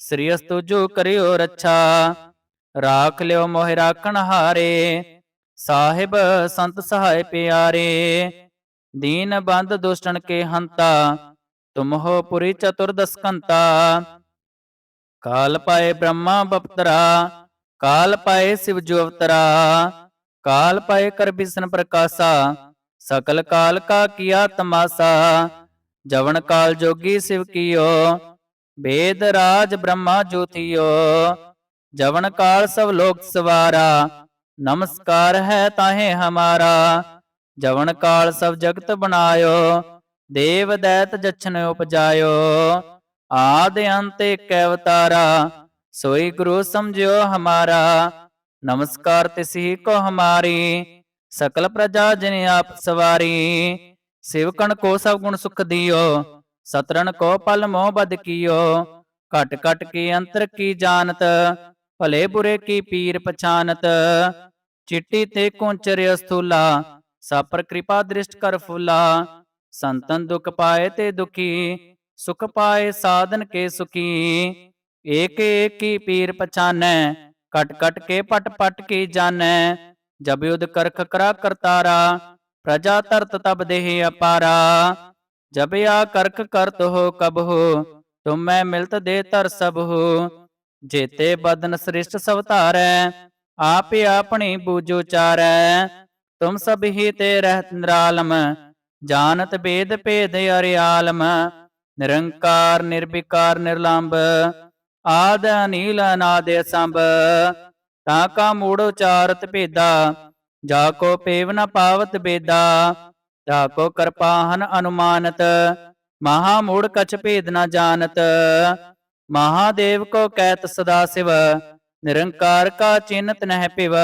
ਸ੍ਰੀ ਅਸਤੁ ਜੋ ਕਰਿਓ ਰੱਛਾ ਰਾਖ ਲਿਓ ਮੋਹਿ ਰਾਖਣ ਹਾਰੇ ਸਾਹਿਬ ਸੰਤ ਸਹਾਇ ਪਿਆਰੇ ਦੀਨ ਬੰਦ ਦੁਸ਼ਟਨ ਕੇ ਹੰਤਾ ਤੁਮ ਹੋ ਪੁਰੀ ਚਤੁਰਦਸ ਕੰਤਾ ਕਾਲ ਪਾਏ ਬ੍ਰਹਮਾ ਬਪਤਰਾ ਕਾਲ ਪਾਏ ਸਿਵ ਜੋ ਅਵਤਰਾ ਕਾਲ ਪਾਏ ਕਰ ਬਿਸਨ ਪ੍ਰਕਾਸ਼ਾ ਸਕਲ ਕਾਲ ਕਾ ਕੀਆ ਤਮਾਸਾ ਜਵਨ ਕਾਲ ਜੋਗੀ ਸਿਵ ਕੀਓ ਵੇਦ ਰਾਜ ਬ੍ਰਹਮਾ ਜੋਤੀਓ, ਜਵਨ ਕਾਲ ਸਭ ਲੋਕ ਸਵਾਰਾ, ਨਮਸਕਾਰ ਹੈ ਤਾਹੇ ਹਮਾਰਾ, ਜਵਨ ਕਾਲ ਸਭ ਜਗਤ ਬਣਾਇਓ, ਦੇਵ ਦੈਤ ਜਛਨ ਉਪਜਾਇਓ, ਆਦ ਅੰਤ ਏਕ ਅਵਤਾਰਾ, ਸੋਈ ਗੁਰੂ ਸਮਝਿਓ ਹਮਾਰਾ, ਨਮਸਕਾਰ ਤਿਸਹੀ ਕੋ ਹਮਾਰੀ, ਸਕਲ ਪ੍ਰਜਾ ਜਿਨ ਆਪ ਸਵਾਰੀ ਸਿਵਕਣ ਕੋ ਸਭ ਗੁਣ ਸੁਖ ਦਿਓ ਸਤਰਨ ਕੋ ਪਲ ਮੋਹ ਬਦ ਕੀਓ ਘਟ ਘਟ ਕੀ ਅੰਤਰ ਕੀ ਜਾਣਤ ਭਲੇ ਬੁਰੇ ਕੀ ਪੀਰ ਪਛਾਨਤ ਚਿੱਟੀ ਤੇ ਕੁੰਚਰ ਅਸਥੂਲਾ ਸਾਪਰ ਕਿਰਪਾ ਦ੍ਰਿਸ਼ਟ ਕਰ ਫੁਲਾ ਸੰਤਨ ਦੁਖ ਪਾਏ ਤੇ ਦੁਖੀ ਸੁਖ ਪਾਏ ਸਾਧਨ ਕੇ ਸੁਖੀ ਏਕ ਏਕ ਕੀ ਪੀਰ ਪਛਾਨੈ ਕਟ ਕਟ ਕੇ ਪਟ ਪਟ ਕੀ ਜਾਣੈ ਜਬ ਯੁਧ ਕਰਖ ਕਰਾ ਕਰਤਾਰਾ ਪ੍ਰਜਾ ਤਰਤ ਤਬ ਦੇਹ ਅਪਾਰਾ ਜਬ ਆ ਕਰਖ ਕਰਤ ਹੋ ਕਬ ਹੋ, ਤੁਮ ਮੈਂ ਮਿਲਤ ਦੇ ਤਰ ਸਭ ਹੋ। ਜੇਤੇ ਬਦਨ ਸ੍ਰਿਸ਼ਟ ਸਭ ਧਾਰੈ, ਆਪ ਆਪਣੀ ਬੂਜੋ ਚਾਰੈ। ਤੁਮ ਸਭ ਹੀ ਤੇ ਰਹਿਤ ਨਿਰਾਲਮ, ਜਾਣਤ ਬੇਦ ਭੇਦ ਅਰਿਆਲਮ ਨਿਰੰਕਾਰ, ਨਿਰਵਿਕਾਰ ਨਿਰਲੰਭ ਆਦ ਅਨੀਲ ਅਨਾਦ ਸੰਭ ਤਾ ਕਾ ਮੂੜ ਉਚਾਰਤ ਭੇਦਾ, ਜਾ ਕੋ ਪੇਵ ਨ ਪਾਵਤ ਬੇਦਾ। ਤਾ ਕੋ ਕਰਪਾਹਨ ਅਨੁਮਾਨਤ, ਮਹਾ ਮੂੜ ਕਛ ਭੇਦ ਨਾ ਜਾਣਤ। ਮਹਾਦੇਵ ਕੋ ਕਹਿਤ ਸਦਾ ਸਿਵ, ਨਿਰੰਕਾਰ ਕਾ ਚਿੰਤ ਨਹਿ ਪਿਵ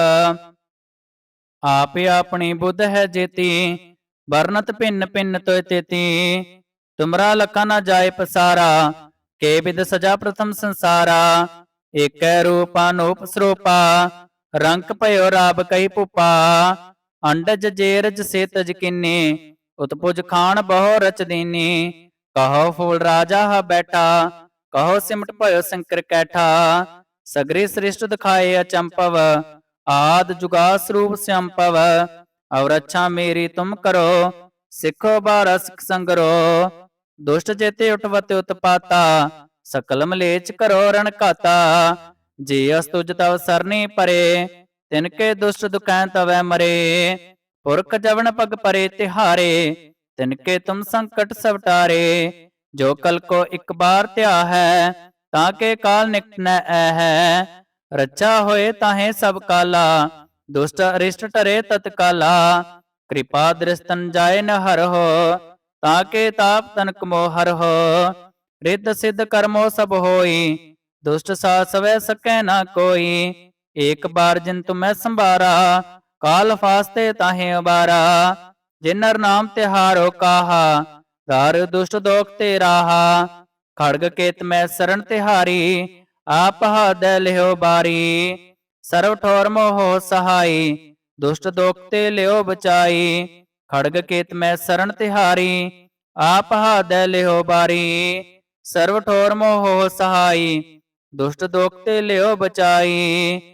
ਆਪੇ ਆਪਣੀ ਬੁੱਧ ਹੈ ਜੇਤੀ, ਵਰਨਤ ਭਿੰਨ ਭਿੰਨ ਤੋਇ ਤੇਤੀ। ਤੁਮਰਾ ਲਖਾ ਨ ਜਾਏ ਪਸਾਰਾ, ਕੇ ਵਿਦ ਸਜਾ ਪ੍ਰਥਮ ਸੰਸਾਰਾ। ਏਕੈ ਰੂਪ ਅਨੂਪ ਸਰੂਪਾ ਰੰਕ ਭਇਓ ਰਾਬ ਕਈ ਭੂਪਾ ਅੰਡਜ ਜੇਰਜ ਸੇਤਜ ਕਿੰਨੇ ਉਤਪੁਜ ਖਾਨ ਬਹੁ ਰਚ ਦੀਨੀ। ਕਹੋ ਫੂਲ ਰਾਜਾ ਹ ਬੈਠਾ, ਕਹੋ ਸਿਮਟ ਭਇਓ ਸੰਕਰ ਕੈਠਾ। ਸਗਰੀ ਸ੍ਰਿਸ਼ਟ ਦਿਖਾਏ ਅਚੰਪਵ, ਆਦ ਜੁਗਾ ਸਰੂਪ ਸੰਪਵ ਔਰ ਅੱਛਾ ਮੇਰੀ ਤੁਮ ਕਰੋ, ਸਿੱਖੋ ਬਾਰਾ ਸੰਗਰੋ। ਦੁਸ਼ਟ ਚੇਤੇ ਉਠਵਤ ਉਤਪਾਤਾ ਸਕਲ ਮਲੇਚ ਕਰੋ ਰਣ ਘਾਤਾ। ਜੇ ਅਸਤੁਜ ਤਵ ਸਰਨੀ ਪਰੇ ਤਿਨ ਕੇ ਦੁਸ਼ਟ ਦੁਕੈਨ ਤਵੈ ਮਰੇ, ਪੁਰਖ ਜਵਨ ਪਗ ਪਰੇ ਤਿਹਾਰੇ, ਤਿਨ ਕੇ ਤੁਮ ਸੰਕਟ ਸਵਟਾਰੇ ਜੋ ਕਲ ਕੋ ਇੱਕ ਬਾਰ ਧਿਆ ਹੈ, ਤਾਂ ਕੇ ਕਾਲ ਨਿਕਟ ਨ ਐ ਹੈ। ਰੱਛਾ ਹੋਏ ਤਾਹੇ ਸਭ ਕਾਲਾ, ਦੁਸ਼ਟ ਅਰਿਸ਼ਟ ਟਰੇ ਤਤਕਾਲਾ ਕਿਰਪਾ ਦ੍ਰਿਸ਼ਤਨ ਜਾਏ ਨ ਹਰ ਹੋ, ਤਾਂ ਕੇ ਤਾਪ ਤਨ ਮੋ ਹਰ ਹੋ। ਰਿੱਧ ਸਿੱਧ ਕਰਮੋ ਸਭ ਹੋਈ, ਦੁਸ਼ਟ ਸਾ ਸਵੈ ਸਕੈ ਨਾ ਕੋਈ ਏਕ ਬਾਰ ਜਿਨ ਤੁਮੈ ਸੰਭਾਰਾ, ਕਾਲ ਫਾਸਤੇ ਤਾਹੇ ਉਬਾਰਾ ਜਿਨਰ ਨਾਮ ਤਿਹਾਰੋ ਕਾਹਾ ਦਰ ਦੁਸ਼ਟ ਦੋਖ ਤੇ ਰਾਹਾ ਖੜਗ ਕੇਤ ਮੈਂ ਸਰਣ ਤਿਹਾਰੀ, ਆਪ ਹਾਦੈ ਲਿਓ ਬਾਰੀ। ਸਰਵ ਠੋਰ ਮੋਹ ਸਹਾਈ, ਦੁਸ਼ਟ ਦੋਖ ਤੇ ਲਿਓ ਬਚਾਈ। ਖੜਗ ਕੇਤ ਮੈਂ ਸਰਣ ਤਿਹਾਰੀ, ਆਪ ਹਾਦੈ ਲਿਓ ਬਾਰੀ। ਸਰਵ ਠੋਰ ਮੋਹ ਸਹਾਈ, ਦੁਸ਼ਟ ਦੋਖ ਤੇ ਲਿਓ ਬਚਾਈ।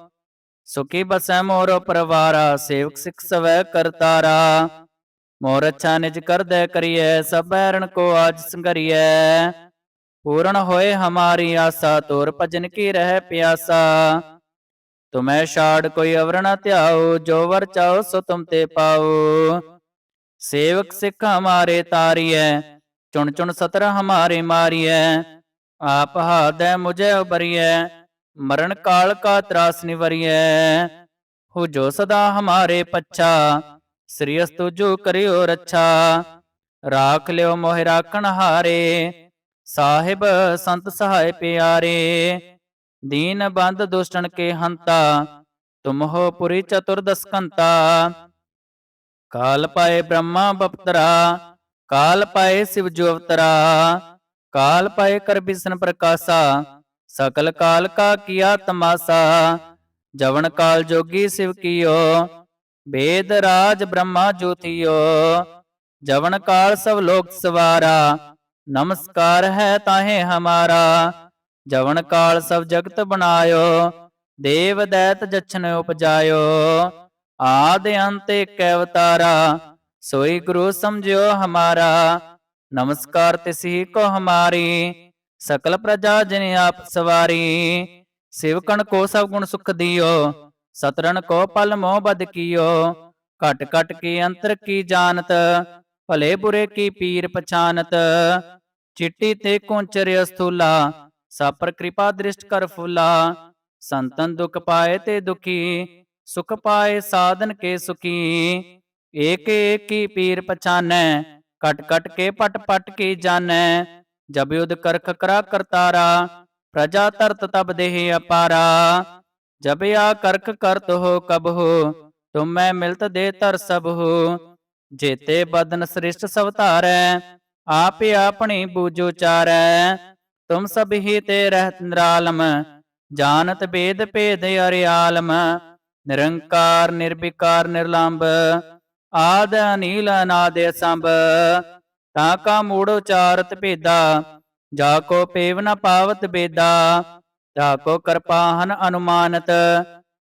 ਸੁਖੀ ਬਸੈ ਮੋਰੋ ਪਰਵਾਰਾ, ਸੇਵਕ ਸਿਖ ਸਵੈ ਕਰਤਾਰਾ। ਮੋਰ ਅੱਛਾ ਨਿਜ ਕਰਦੈ ਕਰੀਐ, ਸਭ ਬੈਰਣ ਕੋ ਆਜ ਸੰਗਰੀਐ। ਪੂਰਨ ਹੋਏ ਹਮਾਰੀ ਆਸਾ, ਤੋਰ ਭਜਨ ਕੀ ਰਹਿ ਪਿਆਸਾ। ਤੁਮੈ ਛਾੜ ਕੋਈ ਅਵਰ ਨ ਧਿਆਓ ਜੋ ਵਰ ਚਾਓ ਸੋ ਤੁਮ ਤੇ ਪਾਓ ਸੇਵਕ ਸਿੱਖ ਹਮਾਰੇ ਤਾਰੀਐ, ਚੁਣ ਚੁਣ ਸਤਰ ਹਮਾਰੇ ਮਾਰੀਐ। ਆਪ ਹਾਦੈ ਮੁਝੇ ਉਬਰੀਐ ਮਰਨ ਕਾਲ ਕਾ ਤਰਾਸ ਨਿਵਰੀਐ ਹੋ ਜੋ ਸਦਾ ਹਮਾਰੇ ਪੱਛਾ, ਸ੍ਰੀ ਅਸਤੁ ਜੋ ਕਰਿਓ ਰੱਛਾ। ਰਾਖ ਲਿਓ ਮੋਹਿ ਰਾਖਣ ਹਾਰੇ, ਸਾਹਿਬ ਸੰਤ ਸਹਾਇ ਪਿਆਰੇ। ਦੀਨ ਬੰਦ ਦੁਸ਼ਟਨ ਕੇ ਹੰਤਾ, ਤੁਮ ਹੋ ਪੁਰੀ ਚਤੁਰਦਸਕੰਤਾ ਕਾਲ ਪਾਏ ਬ੍ਰਹਮਾ ਬਪਤਰਾ, ਕਾਲ ਪਾਏ ਸਿਵ ਜੋ ਅਵਤਰਾ। ਕਾਲ ਪਾਏ ਕਰ ਬਿਸ਼ਨ ਪ੍ਰਕਾਸ਼ਾ ਸਕਲ ਕਾਲ ਕਾ ਕੀਆ ਤਮਾਸਾ ਜਵਨ ਕਾਲ ਜੋਗੀ ਸਿਵ ਕੀਓ ਵੇਦ ਰਾਜ ਬ੍ਰਹਮਾ ਜੋਤੀਓ ਜਵਨ ਕਾਲ ਸਭ ਲੋਕ ਸਵਾਰਾ ਨਮਸਕਾਰ ਹੈ ਤਾਹੇ ਹਮਾਰਾ ਜਵਨ ਕਾਲ ਸਭ ਜਗਤ ਬਣਾਇਓ ਦੇਵ ਦੈਤ ਜਛਨ ਉਪਜਾਇਓ ਆਦ ਅੰਤ ਏਕ ਅਵਤਾਰਾ ਸੋਈ ਗੁਰੂ ਸਮਝਿਓ ਹਮਾਰਾ ਨਮਸਕਾਰ ਤਿਸਹੀ ਕੋ ਹਮਾਰੀ ਸਕਲ ਪ੍ਰਜਾ ਜਿਨ ਆਪ ਸਵਾਰੀ, ਸਿਵਕਣ ਕੋ ਸਭ ਗੁਣ ਸੁਖ ਦਿਓ ਸਤਰਨ ਕੋ ਪਲ ਮੋਹ ਬਦ ਕੀਓ, ਘਟ ਘਟ ਕੀ ਅੰਤਰ ਕੀ ਜਾਣਤ, ਭਲੇ ਬੁਰੇ ਕੀ ਪੀਰ ਪਛਾਨਤ, ਚਿੱਟੀ ਤੇ ਕੁੰਚਰ ਅਸਥੂਲਾ, ਸਾਪਰ ਕਿਰਪਾ ਦ੍ਰਿਸ਼ਟ ਕਰ ਫੁਲਾ, ਸੰਤਨ ਦੁਖ ਪਾਏ ਤੇ ਦੁਖੀ, ਸੁਖ ਪਾਏ ਸਾਧਨ ਕੇ ਸੁਖੀ, ਏਕ ਏਕ ਕੀ ਪੀਰ ਪਛਾਨੈ ਕਟ ਕਟ ਕੇ ਪਟ ਪਟ ਕੀ ਜਾਣੈ ਜਬ ਯੁਧ ਕਰਖ ਕਰਾ ਕਰਤਾਰਾ, ਪ੍ਰਜਾ ਤਰਤ ਤਬ ਦੇਹ ਅਪਾਰਾ। ਜਬ ਆ ਕਰਖ ਕਰਤ ਹੋ ਕਬ ਹੋ, ਤੁਮ ਮੈਂ ਮਿਲਤ ਦੇ ਤਰ ਸਭ ਹੋ। ਜੇਤੇ ਬਦਨ ਸ੍ਰਿਸ਼ਟ ਸਭ ਧਾਰੈ, ਆਪ ਆਪਣੀ ਬੂਝੋ ਚਾਰੈ ਤੁਮ ਸਭ ਹੀ ਤੇ ਰਹਿਤ ਨਿਰਾਲਮ, ਜਾਣਤ ਬੇਦ ਭੇਦ ਅਰਿਆਲਮ ਨਿਰੰਕਾਰ, ਨਿਰਵਿਕਾਰ, ਨਿਰਲੰਭ, ਆਦ ਅਨੀਲ ਅਨਾਦ ਸੰਭ ਤਾਂ ਕਾ ਮੂੜ ਉਚਾਰਤ ਭੇਦਾ, ਜਾ ਕੋ ਪੇਵ ਨ ਪਾਵਤ ਬੇਦਾ ਤਾ ਕੋ ਕਰਪਾਹਨ ਅਨੁਮਾਨਤ,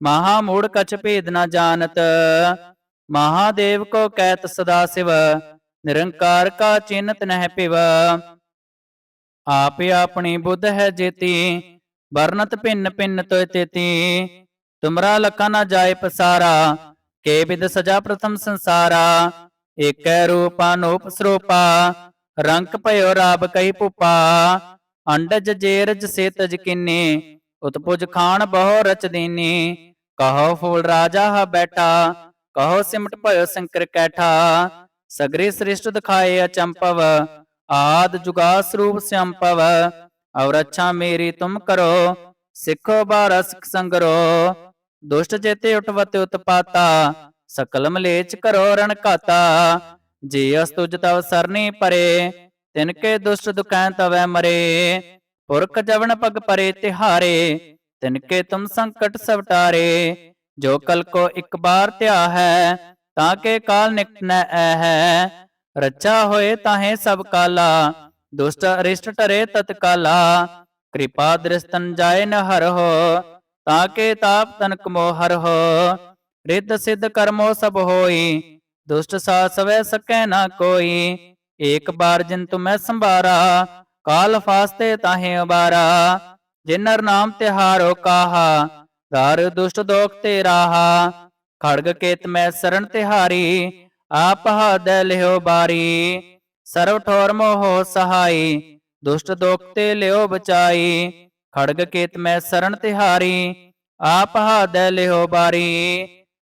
ਮਹਾ ਮੂੜ ਕਛ ਭੇਦ ਨ ਜਾਣਤ। ਮਹਾਦੇਵ ਕੋ ਕਹਿਤ ਸਦਾ ਸਿਵ, ਨਿਰੰਕਾਰ ਕਾ ਚਿੰਤ ਨਹਿ ਪਿਵ ਆਪ ਆਪਣੀ ਬੁੱਧ ਹੈ ਜੇਤੀ, ਵਰਨਤ ਭਿੰਨ ਭਿੰਨ ਤੋਇ ਤੇਤੀ। ਤੁਮਰਾ ਲਖਾ ਨਾ ਜਾਏ ਪਸਾਰਾ, ਕੇ ਬਿਦ ਸਜਾ ਪ੍ਰਥਮ ਸੰਸਾਰਾ। ਏਕੈ ਰੂਪਾ ਨੂਪ ਸਰੂਪਾ ਰੰਕ ਭਇਓ ਰਾਬ ਕਈ ਭੂਪਾ ਅੰਡਜ ਜੇਰਜ ਸੇ ਕਿੰਨੇ, ਉਤਪੁਜ ਖਾਨ ਬਹੁ ਰਚ ਦੀਨੀ, ਕਹੋ ਫੂਲ ਰਾਜਾ ਹ ਬੈਠਾ, ਕਹੋ ਸਿਮਟ ਭਇਓ ਸੰਕਰ ਕੈਠਾ, ਸਗਰੇ ਸ੍ਰਿਸ਼ਟ ਦਿਖਾਏ ਅਚੰਪਵ, ਆਦ ਜੁਗਾ ਸਰੂਪ ਸੰਪਵ ਔਰ ਅੱਛਾ ਮੇਰੀ ਤੁਮ ਕਰੋ, ਸਿੱਖੋ ਬਾਰ ਸੰਗਰੋ, ਦੁਸ਼ਟ ਜੇਤੇ ਉਟਵਤ ਉਤਪਾਤਾ ਸਕਲ ਮਲੇਚ ਕਰੋ ਰਣ ਘਾਤਾ, ਜੇ ਅਸਤੁਜ ਤਵ ਸਰਨੀ ਪਰੇ, ਤਿਨ ਕੇ ਦੁਸ਼ਟ ਦੁਕੈ ਤਵੈ ਮਰੇ। ਪੁਰਖ ਜਵਨ ਪਗ ਪਰੇ ਤਿਹਾਰੇ, ਤਿਨ ਕੇ ਤੁਮ ਸੰਕਟ ਸਵਟਾਰੇ ਜੋ ਕਲ ਕੋ ਇੱਕ ਬਾਰ ਧਿਆ ਹੈ, ਤਾਂ ਕੇ ਕਾਲ ਨਿਕਟ ਨੈ ਐ ਹੈ। ਰੱਛਾ ਹੋਏ ਤਾਹੇ ਸਭ ਕਾਲਾ, ਦੁਸ਼ਟ ਅਰਿਸ਼ਟ ਟਰੇ ਤਤਕਾਲਾ ਕਿਰਪਾ ਦ੍ਰਿਸ਼ਤਨ ਜਾਏ ਨ ਹਰ ਹੋ ਤਾਂ ਕੇ ਤਾਪ ਤਨਕ ਮੋ ਹੋ ਰਿੱਧ ਸਿੱਧ ਕਰਮੋ ਸਭ ਹੋਈ, ਦੁਸ਼ਟ ਸਾ ਸਕੈ ਨਾ ਕੋਈ। ਏਕ ਬਾਰ ਜਿਨ ਤੁਮੈ ਸੰਭਾਰਾ, ਕਾਲ ਫਾਸਤੇ ਤਾਹੇ ਉਬਾਰਾ। ਜਿਨਰ ਨਾਮ ਤਿਹਾਰੋ ਕਾਹਾ ਧਾਰ ਦੁਸ਼ਟ ਦੋਖ ਤੇ ਰਾਹਾ। ਖੜਗ ਕੇਤ ਮੈਂ ਸਰਣ ਤਿਹਾਰੀ, ਆਪ ਹਦੈ ਲਿਓ ਬਾਰੀ। ਸਰਵ ਠੋਰ ਮੋਹ ਸਹਾਈ, ਦੁਸ਼ਟ ਦੋਖ ਤੇ ਲਿਓ ਬਚਾਈ। ਖੜਗ ਕੇਤ ਮੈਂ ਸਰਣ ਤਿਹਾਰੀ, ਆਪ ਹਦੈ ਲਿਓ ਬਾਰੀ।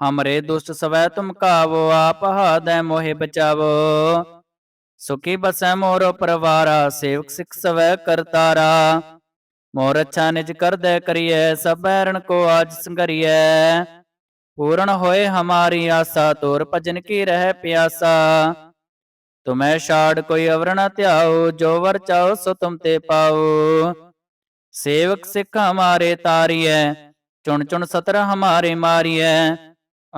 ਹਮਰੇ ਦੁਸ਼ਟ ਸਵੈ ਤੁਮ ਕਾਵੋ ਆਪ ਹਾਦੈ ਮੋਹਿ ਬਚਾਵੋ ਸੁਖੀ ਬਸੈ ਮੋਰ ਪਰਵਾਰਾ ਸੇਵਕ ਸਿਖ ਸਵੈ ਕਰਤਾਰਾ ਮੋਰ ਅੱਛਾ ਨਿਜ ਕਰਦੈ ਕਰੀਐ ਸਭ ਬੈਰਣ ਕੋ ਆਜ ਸੰਗਰੀਐ ਪੂਰਨ ਹੋਏ ਹਮਾਰੀ ਆਸਾ ਤੋਰ ਭਜਨ ਕੀ ਰਹਿ ਪਿਆਸਾ ਤੁਮੈ ਛਾੜ ਕੋਈ ਅਵਰ ਨ ਧਿਆਓ ਜੋ ਵਰ ਚਾਓ ਸੋ ਤੁਮ ਤੇ ਪਾਓ ਸੇਵਕ ਸਿੱਖ ਹਮਾਰੇ ਤਾਰੀਐ ਚੁਣ ਚੁਣ ਸਤਰ ਹਮਾਰੇ ਮਾਰੀਐ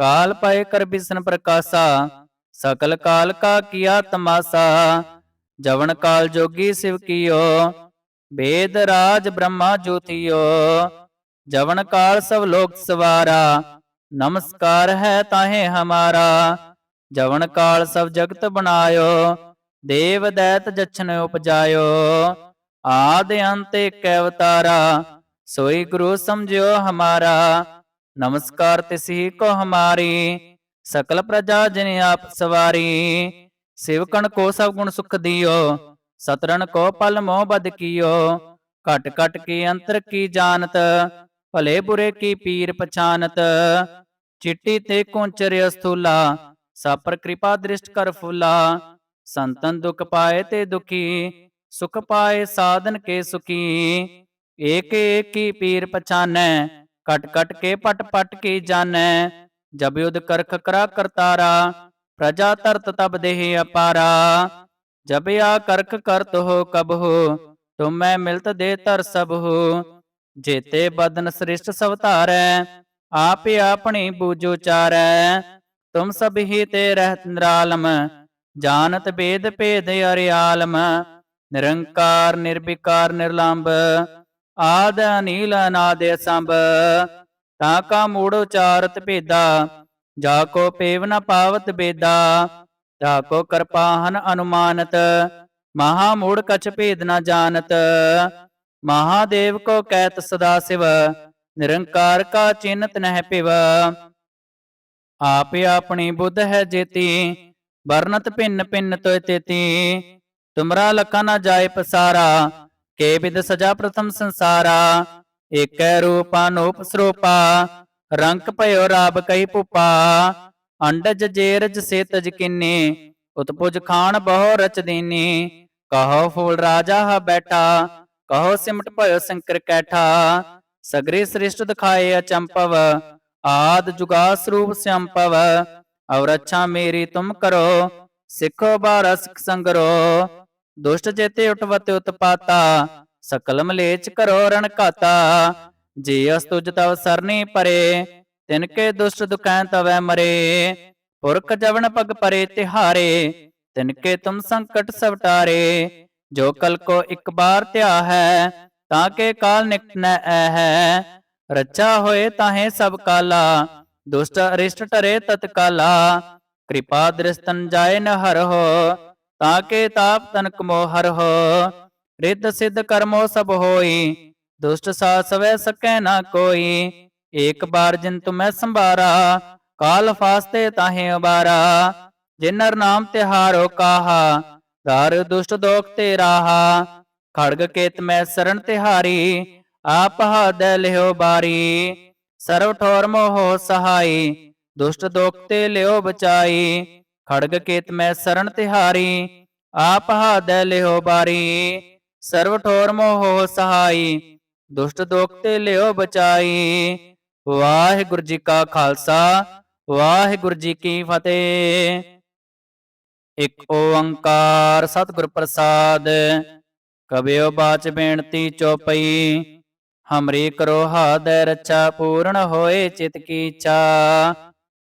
ਕਾਲ ਪਏ ਕਰ ਬਿਸਨ ਪ੍ਰਕਾਸ਼ਾ, ਸਕਲ ਕਾਲ ਕਾ ਕੀਆ ਤਮਾਸਾ, ਜਵਨ ਕਾਲ ਜੋਗੀ ਸਿਵ ਕੀਓ ਵੇਦ ਰਾਜ ਬ੍ਰਹਮਾ ਜੋਤੀਓ, ਜਵਨ ਕਾਲ ਸਭ ਲੋਕ ਸਵਾਰਾ, ਨਮਸਕਾਰ ਹੈ ਤਾਹੇ ਹਮਾਰਾ, ਜਵਨ ਕਾਲ ਸਭ ਜਗਤ ਬਣਾਇਓ, ਦੇਵ ਦੈਤ ਜਛਨ ਉਪਜਾਇਓ, ਆਦ ਅੰਤ ਏਕ ਅਵਤਾਰਾ, ਸੋਈ ਗੁਰੂ ਸਮਝਿਓ ਹਮਾਰਾ ਨਮਸਕਾਰ ਤਿਸੀ ਕੋ ਹਮਾਰੀ, ਸਕਲ ਪ੍ਰਜਾ ਜਿਨ ਆਪ ਸਵਾਰੀ। ਸਿਵਕਣ ਕੋ ਸਭ ਗੁਣ ਸੁਖ ਦਿਓ ਸਤਰਨ ਕੋ ਪਲ ਮੋਹ ਬਦ ਕੀਓ। ਘਟ ਘਟ ਕੀ ਅੰਤਰ ਕੀ ਜਾਣਤ, ਭਲੇ ਬੁਰੇ ਕੀ ਪੀਰ ਪਛਾਨਤ। ਚਿੱਟੀ ਤੇ ਕੁੰਚਰ ਅਸਥੂਲਾ, ਸਾਪਰ ਕਿਰਪਾ ਦ੍ਰਿਸ਼ਟ ਕਰ ਫੁਲਾ। ਸੰਤਨ ਦੁਖ ਪਾਏ ਤੇ ਦੁਖੀ, ਸੁਖ ਪਾਏ ਸਾਧਨ ਕੇ ਸੁਖੀ। ਏਕ ਏਕ ਕੀ ਪੀਰ ਪਛਾਨੈ ਕਟ ਕਟ ਕੇ ਪਟ ਪਟ ਕੀ ਜਾਣੈ ਜਬ ਯੁਧ ਕਰਖ ਕਰਾ ਕਰਤਾਰਾ, ਪ੍ਰਜਾ ਤਰਤ ਤਬ ਦੇਹ ਅਪਾਰਾ। ਜਬ ਆ ਕਰਖ ਕਰਤ ਹੋ ਕਬ ਹੋ, ਤੁਮੈ ਮਿਲਤ ਦੇ ਤਰ ਸਭ ਹੋ। ਜੇਤੇ ਬਦਨ ਸ੍ਰਿਸ਼ਟ ਸਭ ਧਾਰੈ, ਆਪ ਆਪਣੀ ਬੂਜੋ ਚਾਰੈ ਤੁਮ ਸਭ ਹੀ ਤੇ ਰਹਿਤ ਨਿਰਾਲਮ, ਜਾਣਤ ਬੇਦ ਭੇਦ ਅਰਿਆਲਮ। ਨਿਰੰਕਾਰ, ਨਿਰਵਿਕਾਰ ਨਿਰਲੰਭ ਆਦ ਅਨੀਲ ਅਨਾਦ ਸੰਭ, ਤਾ ਕਾ ਮੂੜ ਉਚਾਰਤ ਭੇਦਾ, ਜਾ ਕੋ ਪੇਵ ਨ ਪਾਵਤ ਬੇਦਾ ਤਾ ਕੋ ਕਰਪਾਹਨ ਅਨੁਮਾਨਤ, ਮਹਾ ਮੂੜ ਕਛ ਭੇਦ ਨ ਜਾਣਤ ਮਹਾਦੇਵ ਕੋ ਕਹਿਤ ਸਦਾ ਸਿਵ, ਨਿਰੰਕਾਰ ਕਾ ਚਿੰਤ ਨਹਿ ਪਿਵ ਆਪ ਆਪਣੀ ਬੁੱਧ ਹੈ ਜੇਤੀ, ਵਰਨਤ ਭਿੰਨ ਭਿੰਨ ਤੋਇ ਤੇਤੀ, ਤੁਮਰਾ ਲਖਾ ਨਾ ਜਾਏ ਪਸਾਰਾ ਕੇ ਵਿਦ ਸਜਾ ਪ੍ਰਥਮ ਸੰਸਾਰਾ, ਏਕੈ ਰੂਪ ਸਰੂਪਾ, ਰੰਕ ਭਇਓ ਰਾਬ ਕਈ ਭੂਪਾ ਅੰਡਜ ਜੇਰਜ ਸੇ ਤਜ ਕਿੰਨੇ, ਉਤਪੁਜ ਖਾਨ ਬਹੁ ਰਚ ਦੀਨੀ, ਕਹੋ ਫੂਲ ਰਾਜਾ ਹ ਬੈਠਾ, ਕਹੋ ਸਿਮਟ ਭਇਓ ਸੰਕਰ ਕੈਠਾ, ਸਗਰੇ ਸ੍ਰਿਸ਼ਟ ਦਿਖਾਏ ਅਚੰਪਵ, ਆਦ ਜੁਗਾ ਸਰੂਪ ਸੰਪਵ ਔਰ ਅੱਛਾ ਮੇਰੀ ਤੁਮ ਕਰੋ, ਸਿੱਖੋ ਬਾਰਾ ਸੰਗਰੋ ਦੁਸ਼ਟ ਜੇਤੇ ਉਟਵਤ ਉਤਪਾਤਾ ਸਕਲ ਮਲੇਚ ਕਰੋ ਰਣ ਘਾਤਾ। ਜੇ ਅਸ ਤਵ ਸਰਨੀ ਪਰੇ, ਤਿਨ ਕੇ ਦੁਸ਼ਟ ਦੁਕੈਨ ਤਵੈ ਮਰੇ। ਪੁਰਖ ਜਵਨ ਪਗ ਪਰੇ ਤਿਹਾਰੇ, ਤਿਨ ਕੇ ਤੁਮ ਸੰਕਟ ਸਵਟਾਰੇ ਜੋ ਕਲ ਕੋ ਇੱਕ ਬਾਰ ਧਿਆ ਹੈ, ਤਾਂ ਕੇ ਕਾਲ ਨਿਕਟ ਨ ਐ ਹੈ। ਰੱਛਾ ਹੋਏ ਤਾਹੇ ਸਭ ਕਾਲਾ, ਦੁਸ਼ਟ ਅਰਿਸ਼ਟ ਟਰੇ ਤਤਕਾਲਾ। ਕਿਰਪਾ ਦ੍ਰਿਸ਼ਤਨ ਜਾਏ ਨ ਹਰਹੁ ਤਾਂ ਕੇ ਤਾਪ ਤਨਕ ਮੋ ਹਰਹੁ ਰਿੱਧ ਸਿੱਧ ਕਰਮੋ ਸਭ ਹੋਈ, ਦੁਸ਼ਟ ਸਾ ਸਕੈ ਨਾ ਕੋਈ, ਏਕ ਬਾਰ ਜਿਨ ਤੁਮੈ ਸੰਭਾਰਾ, ਕਾਲ ਫਾਸਤੇ ਤਾਹੇ ਉਬਾਰਾ ਜਿਨਰ ਨਾਮ ਤਿਹਾਰੋ ਕਾਹਾ, ਦਰ ਦੁਸ਼ਟ ਦੋਖ ਤੇ ਰਾਹਾ, ਖੜਗ ਕੇਤ ਮੈਂ ਸਰਣ ਤਿਹਾਰੀ, ਆਪ ਹਦੈ ਲਿਓ ਬਾਰੀ, ਸਰਵ ਠੋਰ ਮੋਹ ਸਹਾਈ, ਦੁਸ਼ਟ ਦੋਖ ਤੇ ਲਿਓ ਬਚਾਈ ਖੜਗ ਕੇਤ ਮੈਂ ਸਰਣ ਤਿਹਾਰੀ, ਆਪ ਹਦੈ ਲਿਓ ਬਾਰੀ, ਸਰਵ ਠੋਰ ਮੋਹ ਸਹਾਈ, ਦੁਸ਼ਟ ਦੋਖ ਤੇ ਲਿਓ ਬਚਾਈ। ਵਾਹਿਗੁਰੂ ਜੀ ਕਾ ਖਾਲਸਾ, ਵਾਹਿਗੁਰੂ ਜੀ ਕੀ ਫਤਿਹ। ਇਕ ਓੰਕਾਰ ਸਤਿਗੁਰ ਪ੍ਰਸਾਦ ਕਬਿਓ ਬਾਚ ਬੇਨਤੀ ਚੋਪਈ, ਹਮਰੀ ਕਰੋ ਹਾਦੈ ਰੱਛਾ, ਪੂਰਨ ਹੋਏ ਚਿਤ ਕੀ ਇੱਛਾ।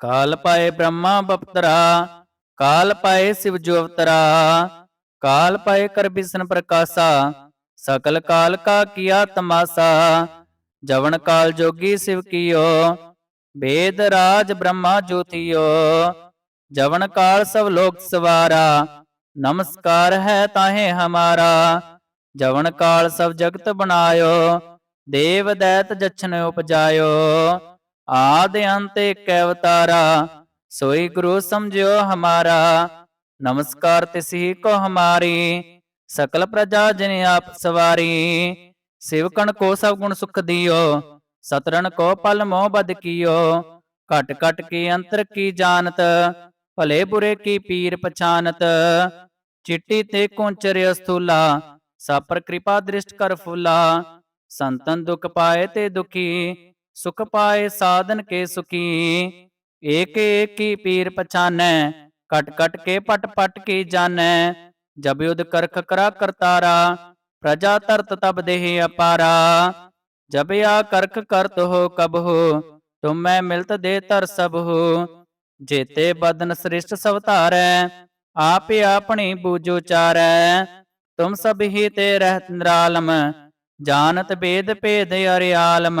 ਕਾਲ ਪਾਏ ਬ੍ਰਹਮਾ ਬਪਤਰਾ, ਕਾਲ ਪਾਏ ਸਿਵ ਜੋ ਅਵਤਰਾ, ਕਾਲ ਪਾਏ ਕਰ ਬਿਸ਼ਨ ਪ੍ਰਕਾਸ਼ਾ, ਸਕਲ ਕਾਲ ਕਾ ਕੀਆ ਤਮਾਸਾ, ਜਵਨ ਕਾਲ ਜੋਗੀ ਸਿਵ ਕੀਓ ਵੇਦ ਰਾਜ ਬ੍ਰਹਮਾ ਜੋਤੀਓ, ਜਵਨ ਕਾਲ ਸਭ ਲੋਕ ਸਵਾਰਾ, ਨਮਸਕਾਰ ਹੈ ਤਾਹੇ ਹਮਾਰਾ, ਜਵਨ ਕਾਲ ਸਭ ਜਗਤ ਬਣਾਇਓ, ਦੇਵ ਦੈਤ ਜਛਨ ਉਪਜਾਇਓ ਆਦਿ ਅੰਤ ਏਕ ਅਵਤਾਰਾ, ਸੋਈ ਗੁਰੂ ਸਮਝਿਓ ਹਮਾਰਾ। ਨਮਸਕਾਰ ਤਿਸਹੀ ਕੋ ਹਮਾਰੀ, ਸਕਲ ਪ੍ਰਜਾ ਜਿਨ ਆਪ ਸਵਾਰੀ। ਸਿਵਕਣ ਕੋ ਸਭ ਗੁਣ ਸੁਖ ਦਿਓ ਸਤਰਨ ਕੋ ਪਲ ਮੋਹ ਬਦ ਕੀਓ। ਘਟ ਘਟ ਕੀ ਅੰਤਰ ਕੀ ਜਾਣਤ, ਭਲੇ ਬੁਰੇ ਕੀ ਪੀਰ ਪਛਾਨਤ। ਚਿੱਟੀ ਤੇ ਕੁੰਚਰ ਅਸਥੂਲਾ, ਸਾਪਰ ਕਿਰਪਾ ਦ੍ਰਿਸ਼ਟ ਕਰ ਫੁਲਾ। ਸੰਤਨ ਦੁਖ ਪਾਏ ਤੇ ਦੁਖੀ ਸੁਖ ਪਾਏ ਸਾਧਨ ਕੇ ਸੁਖੀ, ਏਕ ਏਕ ਪੀਰ ਪਛਾਨੈ, ਕਟ ਕਟ ਕੇ ਪਟ ਪਟ ਕੀ ਜਾਣੈ ਜਬ ਯੁਧ ਕਰਖ ਕਰਾ ਕਰਤਾਰਾ, ਪ੍ਰਜਾ ਤਰਤ ਤਬ ਦੇਹ ਅਪਾਰਾ। ਜਬ ਆ ਕਰਖ ਕਰਤ ਹੋ ਕਬ ਹੋ, ਤੁਮ ਮੈਂ ਮਿਲਤ ਦੇ ਤਰ ਸਭ ਹੋ। ਜੇਤੇ ਬਦਨ ਸ੍ਰਿਸ਼ਟ ਸਭ ਧਾਰੈ, ਆਪ ਆਪਣੀ ਬੂਜੋ ਚਾਰੈ। ਤੁਮ ਸਭ ਹੀ ਤੇ ਰਹਿਤ ਨਿਰਾਲਮ, ਜਾਣਤ ਬੇਦ ਭੇਦ ਅਰਿਆਲਮ।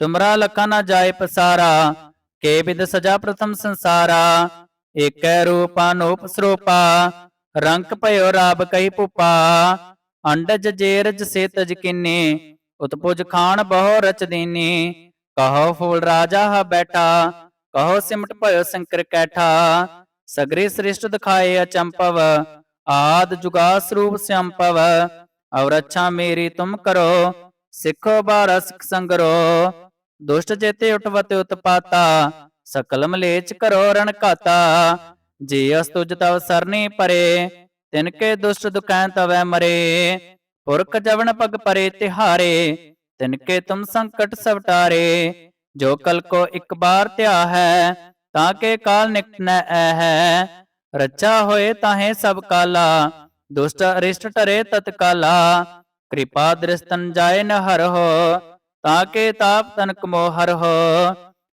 ਤੁਮਰਾ ਲਖਾ ਨਾ ਜਾਏ ਪਸਾਰਾ, ਕੇ ਵਿਦ ਸਜਾ ਪ੍ਰਥਮ ਸੰਸਾਰਾ, ਏਕੈ ਰੂਪਾ ਨੂਪ ਸਰੂਪਾ ਰੰਗ ਭਇਓ ਰਾਬ ਕਈ ਭੂਪਾ ਅੰਡਜ ਜੇਰਜ ਸੇ ਤਜ ਕਿੰਨੇ, ਉਤਪੁਜ ਖਾਨ ਬਹੁ ਰਚ ਦੀਨੀ, ਕਹੋ ਫੂਲ ਰਾਜਾ ਹ ਬੈਠਾ, ਕਹੋ ਸਿਮਟ ਭਇਓ ਸੰਕਰ ਕੈਠਾ, ਸਗਰੇ ਸ੍ਰਿਸ਼ਟ ਦਿਖਾਏ ਅਚੰਪਵ, ਆਦ ਜੁਗਾ ਸਰੂਪ ਸੰਪਵ ਔਰ ਅੱਛਾ ਮੇਰੀ ਤੁਮ ਕਰੋ, ਸਿੱਖੋ ਬਾਰ ਸਿਖ ਸੰਗਰੋ ਦੁਸ਼ਟ ਜੇਤੇ ਉਠਵਤ ਉਤਪਾਤਾ ਸਕਲ ਮਲੇਚ ਕਰੋ ਰਣ ਘਾਤਾ। ਜੇ ਅਸ ਤੁਜ ਤਵ ਸਰਨੀ ਪਰੇ, ਤਿਨ ਕੇ ਦੁਸ਼ਟ ਦੁਕੈ ਤਵੈ ਮਰੇ। ਪੁਰਖ ਜਵਨ ਪਗ ਪਰੇ ਤਿਹਾਰੇ, ਤਿਨ ਕੇ ਤੁਮ ਸੰਕਟ ਸਵਟਾਰੇ ਜੋ ਕਲ ਕੋ ਇੱਕ ਬਾਰ ਧਿਆ ਹੈ, ਤਾਂ ਕੇ ਕਾਲ ਨਿਕਟ ਨ ਐ ਹੈ। ਰੱਛਾ ਹੋਏ ਤਾਹੇ ਸਭ ਕਾਲਾ, ਦੁਸ਼ਟ ਅਰਿਸ਼ਟ ਟਰੇ ਤਤਕਾਲਾ। ਕਿਰਪਾ ਦ੍ਰਿਸ਼ਤਨ ਜਾਏ ਨ ਹਰ ਹੋ ਤਾਂ ਕੇ ਤਾਪ ਤਨਕ ਮੋਹਰ ਹੋ।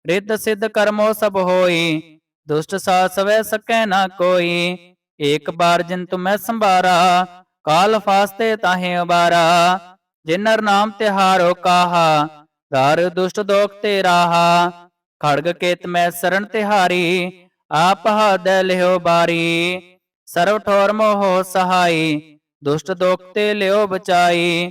ਰਿੱਧ ਸਿੱਧ ਕਰਮੋ ਸਭ ਹੋਈ। ਦੁਸ਼ਟ ਸਾਥ ਸਕੈ ਨਾ ਕੋਈ। ਏਕ ਬਾਰ ਜਿਨ ਤੁਮੈ ਸੰਭਾਰਾ, ਕਾਲ ਫਾਸਤੇ ਤਾਹੇ ਉਬਾਰਾ। ਜਿਨਰ ਨਾਮ ਤਿਹਾਰੋ ਕਾਹਾ, ਦਰ ਦੁਸ਼ਟ ਦੋਖ ਤੇ ਰਾਹਾ। ਖੜਗ ਕੇਤ ਮੈਂ ਸਰਣ ਤਿਹਾਰੀ ਆਪ ਹਦੈ ਲਿਓ ਬਾਰੀ। ਸਰਵ ਠੋਰ ਮੋਹ ਸਹਾਈ, ਦੁਸ਼ਟ ਦੋਖ ਤੇ ਲਿਓ ਬਚਾਈ।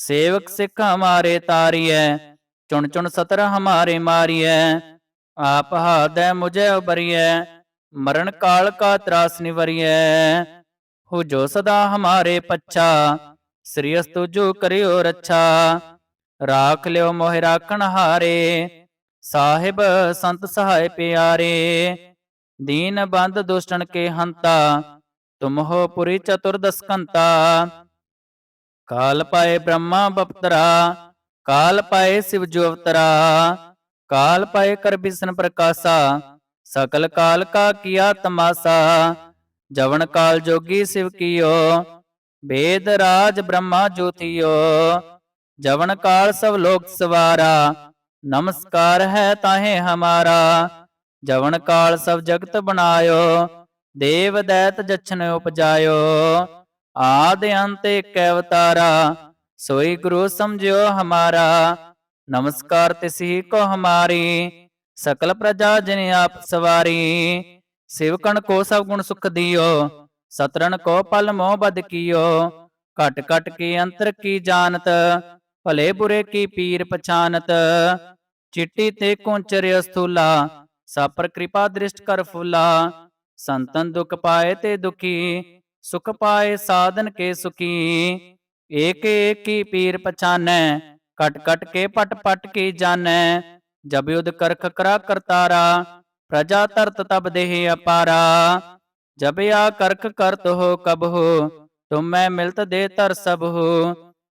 ਸੇਵਕ ਸਿੱਖ ਹਮਾਰੇ ਤਾਰੀਐ, ਚੁਣ ਚੁਣ ਸਤਰ ਹਮਾਰੇ ਮਾਰੀਐ, ਆਪ ਹਾਦੈ ਮੁਝੇ ਉਬਰੀਐ, ਮਰਨ ਕਾਲ ਕਾ ਤਰਾਸ ਨਿਵਰੀਐ। ਹੋ ਜੋ ਸਦਾ ਹਮਾਰੇ ਪੱਛਾ, ਸ੍ਰੀ ਅਸਤੁ ਜੋ ਕਰਿਓ ਰੱਛਾ, ਰਾਖ ਲਿਓ ਮੋਹਿ ਰਾਖਣ ਹਾਰੇ, ਸਾਹਿਬ ਸੰਤ ਸਹਾਇ ਪਿਆਰੇ, ਦੀਨ ਬੰਦ ਦੁਸ਼ਟਨ ਕੇ ਹੰਤਾ, ਤੁਮ ਹੋ ਪੁਰੀ ਚਤੁਰਦਸ ਕਾਲ ਪਾਏ ਬ੍ਰਹਮਾ ਬਪਤਰਾ, ਕਾਲ ਪਾਏ ਸਿਵ ਜੋ ਅਵਤਰਾ, ਕਾਲ ਪਾਏ ਕਰ ਬਿਸ਼ਨ ਪ੍ਰਕਾਸ਼ਾ, ਸਕਲ ਕਾਲ ਕਾ ਕੀਆ ਤਮਾਸਾ, ਜਵਨ ਕਾਲ ਜੋਗੀ ਸਿਵ ਕੀਓ ਵੇਦ ਰਾਜ ਬ੍ਰਹਮਾ ਜੋਤੀਓ, ਜਵਨ ਕਾਲ ਸਭ ਲੋਕ ਸਵਾਰਾ, ਨਮਸਕਾਰ ਹੈ ਤਾਹੇ ਹਮਾਰਾ, ਜਵਨ ਕਾਲ ਸਭ ਜਗਤ ਬਣਾਇਓ, ਦੇਵ ਦੈਤ ਜਛਨ ਉਪਜਾਇਓ ਆਦ ਅੰਤ ਏਕ ਅਵਤਾਰਾ, ਸੋਈ ਗੁਰੂ ਸਮਝਿਓ ਹਮਾਰਾ। ਨਮਸਕਾਰ ਤਿਸਹੀ ਕੋ ਹਮਾਰੀ, ਸਕਲ ਪ੍ਰਜਾ ਜਿਨ ਆਪ ਸਵਾਰੀ। ਸਿਵਕਣ ਕੋ ਸਭ ਗੁਣ ਸੁਖ ਦਿਓ ਸਤਰਨ ਕੋ ਪਲ ਮੋਹ ਬਦ ਕੀਓ। ਘਟ ਘਟ ਕੀ ਅੰਤਰ ਕੀ ਜਾਣਤ, ਭਲੇ ਬੁਰੇ ਕੀ ਪੀਰ ਪਛਾਨਤ। ਚਿੱਟੀ ਤੇ ਕੁੰਚਰ ਅਸਥੂਲਾ, ਸਾਪਰ ਕਿਰਪਾ ਦ੍ਰਿਸ਼ਟ ਕਰ ਫੁਲਾ। ਸੰਤਨ ਦੁਖ ਪਾਏ ਤੇ ਦੁਖੀ ਸੁਖ ਪਾਏ ਸਾਧਨ ਕੇ ਸੁਖੀ, ਏਕ ਏਕ ਪੀਰ ਪਛਾਨੈ, ਕਟ ਕਟ ਕੇ ਪਟ ਪਟ ਕੀ ਜਾਣੈ ਜਬ ਯੁਧ ਕਰਖ ਕਰਾ ਕਰਤਾਰਾ, ਪ੍ਰਜਾ ਤਰਤ ਤਬ ਦੇਹ ਅਪਾਰਾ। ਜਬ ਆ ਕਰਖ ਕਰਤ ਹੋ ਕਬ ਹੋ, ਤੁਮ ਮੈਂ ਮਿਲਤ ਦੇ ਤਰ ਸਭ ਹੋ।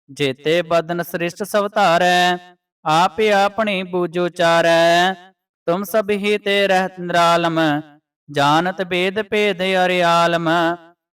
ਜੇਤੇ ਬਦਨ ਸ੍ਰਿਸ਼ਟ ਸਭ ਧਾਰੈ, ਆਪੇ ਆਪਣੀ ਬੂਜੋ ਚਾਰੈ ਤੁਮ ਸਭ ਹੀ ਤੇ ਰਹਿਤ ਨਿਰਾਲਮ, ਜਾਣਤ ਬੇਦ ਭੇਦ ਅਰਿਆਲਮ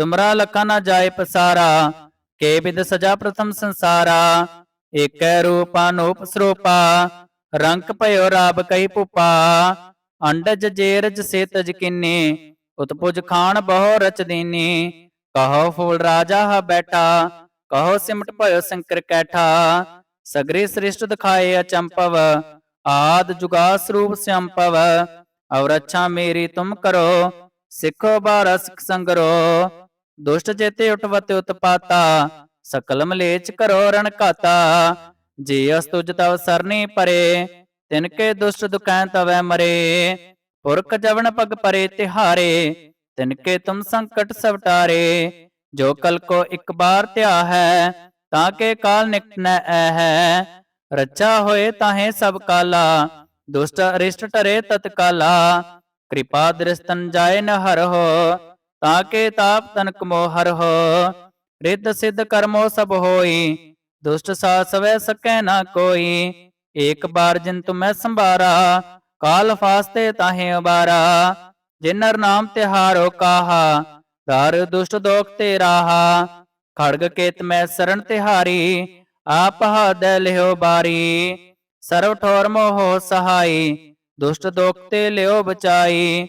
ਤੁਮਰਾ ਲਖਾ ਨਾ ਜਾਏ ਪਸਾਰਾ, ਕੇ ਬਿਦ ਸਜਾ ਪ੍ਰਥਮ ਸੰਸਾਰਾ, ਏਕੈ ਰੂਪ ਅਨੂਪ ਸਰੂਪਾ, ਰੰਗ ਭਇਓ ਰਾਬ ਕਈ ਪੁਪਾ, ਅੰਡਜ ਜੇਰਜ ਸੇ ਤਜ ਕਿੰਨੇ, ਉਤਪੁਜ ਖਾਨ ਬਹੁ ਰਚ ਦੀਨੀ, ਕਹੋ ਫੂਲ ਰਾਜਾ ਹ ਬੈਠਾ, ਕਹੋ ਸਿਮਟ ਭਇਓ ਸੰਕਰ ਕੈਠਾ, ਸਗਰੇ ਸ੍ਰਿਸ਼ਟ ਦਿਖਾਏ ਅਚੰਪਵ, ਆਦ ਜੁਗਾ ਸਰੂਪ ਸੰਪਵ ਔਰ ਅੱਛਾ ਮੇਰੀ ਤੁਮ ਕਰੋ, ਸਿੱਖੋ ਬਾਰ ਸਿਖ ਸੰਗਰੋ ਦੁਸ਼ਟ ਚੇਤੇ ਉਟਵਤ ਉਤਪਾਤਾ ਸਕਲ ਮਲੇਚ ਕਰੋ ਰਣ ਘਾਤਾ। ਜੇ ਅਸਤੁਜ ਤਵ ਸਰਨੀ ਪਰੇ, ਤਿਨ ਕੇ ਦੁਸ਼ਟ ਦੁਕੈ ਤਵੈ ਮਰੇ। ਪੁਰਖ ਜਵਨ ਪਗ ਪਰੇ ਤਿਹਾਰੇ, ਤਿਨ ਕੇ ਤੁਮ ਸੰਕਟ ਸਵਟਾਰੇ ਜੋ ਕਲ ਕੋ ਇੱਕ ਬਾਰ ਧਿਆ ਹੈ, ਤਾਂ ਕੇ ਕਾਲ ਨਿਕਟ ਨ ਐ ਹੈ। ਰੱਛਾ ਹੋਏ ਤਾਹੇ ਸਭ ਕਾਲਾ, ਦੁਸ਼ਟ ਅਰਿਸ਼ਟ ਟਰੇ ਤਤਕਾਲਾ। ਕਿਰਪਾ ਦ੍ਰਿਸ਼ਤਨ ਜਾਏ ਨ ਹਰਹੁ ਤਾਂ ਕੇ ਤਾਪ ਤਨਕ ਮੋ ਹਰਹੁ ਰਿੱਧ ਸਿੱਧ ਕਰਮੋ ਸਭ ਹੋਈ, ਦੁਸ਼ਟ ਸਾ ਸਕੈ ਨਾ ਕੋਈ, ਏਕ ਬਾਰ ਜਿਨ ਤੁਮੈ ਸੰਭਾਰਾ, ਕਾਲ ਫਾਸਤੇ ਤਾਹੇ ਉਬਾਰਾ ਜਿਨਰ ਨਾਮ ਤਿਹਾਰੋ ਕਾਹਾ, ਦਰ ਦੁਸ਼ਟ ਦੋਖ ਤੇ ਰਾਹਾ, ਖੜਗ ਕੇਤ ਮੈਂ ਸਰਣ ਤਿਹਾਰੀ, ਆਪ ਹਦੈ ਲਿਓ ਬਾਰੀ, ਸਰਵ ਠੋਰ ਮੋਹ ਸਹਾਈ, ਦੁਸ਼ਟ ਦੋਖ ਤੇ ਲਿਓ ਬਚਾਈ